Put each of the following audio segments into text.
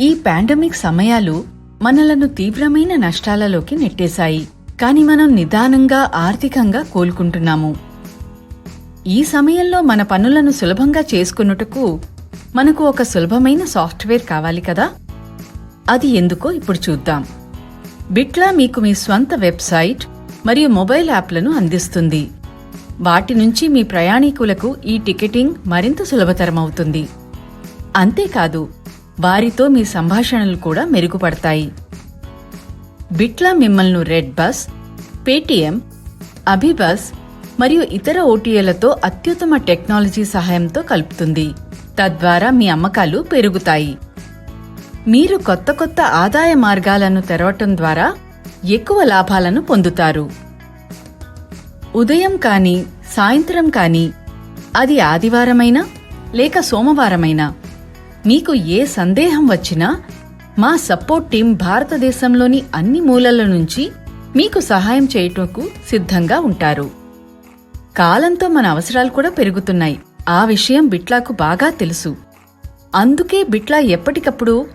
ఈ పాండమిక్ సమయాలు మనలను తీవ్రమైన నష్టాలలోకి నెట్టేశాయి. కాని మనం నిదానంగా ఆర్థికంగా కోలుకుంటున్నాము. ఈ సమయంలో మన పనులను సులభంగా చేసుకున్నటకు మనకు ఒక సులభమైన సాఫ్ట్వేర్ కావాలి కదా? అది ఎందుకో ఇప్పుడు చూద్దాం. బిట్లా మీకు మీ స్వంత వెబ్సైట్ మరియు మొబైల్ యాప్లను అందిస్తుంది. వాటి నుంచి మీ ప్రయాణికులకు ఈ టికెటింగ్ మరింత సులభతరమవుతుంది. అంతేకాదు వారితో మీ సంభాషణలు కూడా మెరుగుపడతాయి. బిట్లా మిమ్మల్ని రెడ్ బస్ పేటీఎం అభిబస్ మరియు ఇతర ఓటీఏలతో అత్యుత్తమ టెక్నాలజీ సహాయంతో కలుపుతుంది. తద్వారా మీ అమ్మకాలు పెరుగుతాయి. మీరు కొత్త కొత్త ఆదాయ మార్గాలను తెరవటం ద్వారా ఎక్కువ లాభాలను పొందుతారు. ఉదయం కానీ సాయంత్రం కానీ అది ఆదివారమైనా లేక సోమవారమైనా మీకు ఏ సందేహం వచ్చినా మా సపోర్ట్ టీం భారతదేశంలోని అన్ని మూలల నుంచి మీకు సహాయం చేయటకు సిద్ధంగా ఉంటారు. కాలంతో మన అవసరాలు కూడా పెరుగుతున్నాయి. ఆ విషయం బిట్లాకు బాగా తెలుసు. అందుకే బిట్లా ఎప్పటికప్పుడు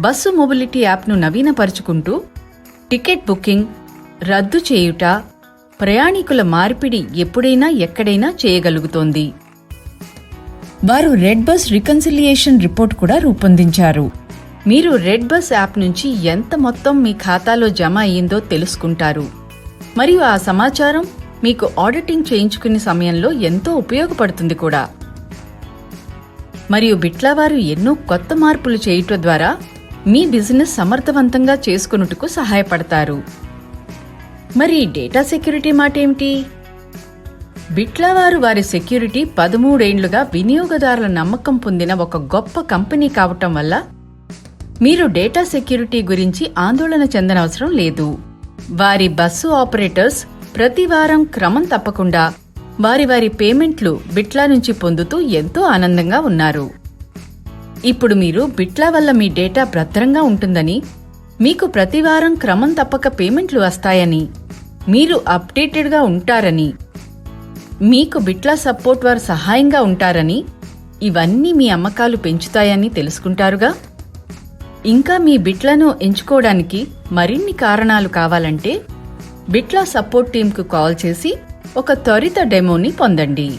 బస్సు మొబిలిటీ యాప్ను నవీనపరుచుకుంటూ టికెట్ బుకింగ్ రద్దు చేయుట ప్రయాణికుల మార్పిడి ఎప్పుడైనా ఎక్కడైనా చేయగలుగుతోంది. వారు రెడ్ బస్ రికన్సిలియేషన్ రిపోర్ట్ కూడా రూపొందించారు. మీరు రెడ్ బస్ యాప్ నుంచి ఎంత మొత్తం మీ ఖాతాలో జమ అయ్యిందో తెలుసుకుంటారు. మరియు ఆ సమాచారం మీకు ఆడిటింగ్ చేయించుకునే సమయంలో ఎంతో ఉపయోగపడుతుంది కూడా. మరియు బిట్లా వారు ఎన్నో కొత్త మార్పులు చేయుట ద్వారా మీ బిజినెస్ సమర్థవంతంగా చేసుకున్నట్టుకు సహాయపడతారు. మరి డేటా సెక్యూరిటీ మాట ఏమిటి బిట్లా వారు వారి సెక్యూరిటీ పదమూడేండ్లుగా వినియోగదారుల నమ్మకం పొందిన ఒక గొప్ప కంపెనీ కావటం వల్ల మీరు డేటా సెక్యూరిటీ గురించి ఆందోళన చెందనవసరం లేదు. వారి బస్సు ఆపరేటర్స్ ప్రతి వారం క్రమం తప్పకుండా వారి వారి పేమెంట్లు బిట్లా నుంచి పొందుతూ ఎంతో ఆనందంగా ఉన్నారు. ఇప్పుడు మీరు బిట్లా వల్ల మీ డేటా భద్రంగా ఉంటుందని మీకు ప్రతివారం క్రమం తప్పక పేమెంట్లు వస్తాయని మీరు అప్డేటెడ్గా ఉంటారని మీకు బిట్లా సపోర్ట్ వారు సహాయంగా ఉంటారని ఇవన్నీ మీ అమ్మకాలు పెంచుతాయని తెలుసుకుంటారుగా? ఇంకా మీ బిట్లను ఎంచుకోవడానికి మరిన్ని కారణాలు కావాలంటే బిట్లా సపోర్ట్ టీంకు కాల్ చేసి ఒక త్వరిత డెమోని పొందండి.